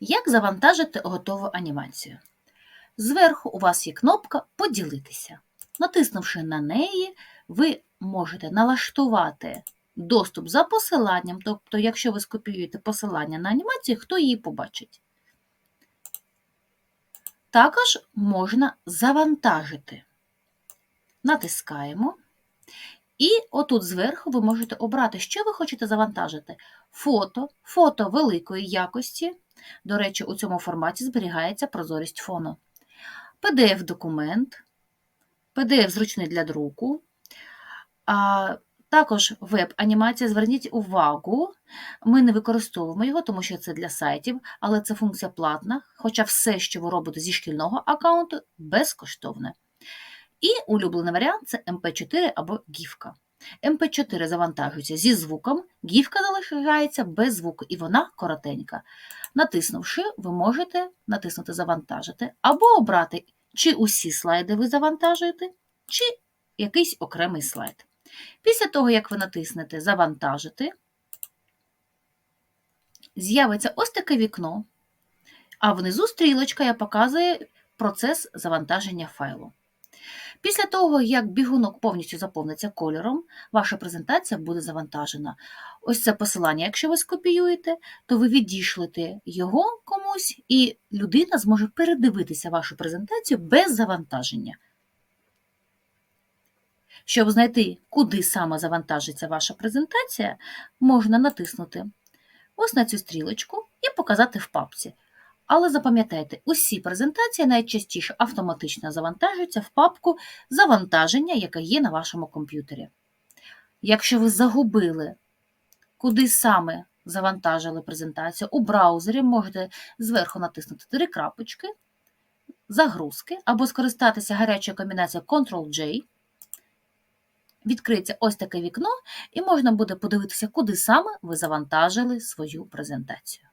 Як завантажити готову анімацію? Зверху у вас є кнопка Поділитися. Натиснувши на неї, ви можете налаштувати доступ за посиланням, тобто, якщо ви скопіюєте посилання на анімацію, хто її побачить. Також можна завантажити. Натискаємо. І отут зверху ви можете обрати, що ви хочете завантажити. Фото, фото великої якості. До речі, у цьому форматі зберігається прозорість фону. PDF-документ, PDF зручний для друку. А, також веб-анімація. Зверніть увагу, ми не використовуємо його, тому що це для сайтів, але це функція платна, хоча все, що ви робите зі шкільного аккаунту, безкоштовне. І улюблений варіант це MP4 або гіфка. MP4 завантажується зі звуком, гіфка залишається без звуку, і вона коротенька. Натиснувши, ви можете натиснути Завантажити або обрати, чи усі слайди ви завантажуєте, чи якийсь окремий слайд. Після того, як ви натиснете Завантажити, з'явиться ось таке вікно, а внизу стрілочка я показує процес завантаження файлу. Після того, як бігунок повністю заповниться кольором, ваша презентація буде завантажена. Ось це посилання, якщо ви скопіюєте, то ви відійшлете його комусь, і людина зможе передивитися вашу презентацію без завантаження. Щоб знайти, куди саме завантажиться ваша презентація, можна натиснути ось на цю стрілочку і показати в папці. Але запам'ятайте, усі презентації найчастіше автоматично завантажуються в папку завантаження, яка є на вашому комп'ютері. Якщо ви загубили, куди саме завантажили презентацію, у браузері можете зверху натиснути три крапочки, загрузки або скористатися гарячою комбінацією Ctrl-J. Відкриється ось таке вікно, і можна буде подивитися, куди саме ви завантажили свою презентацію.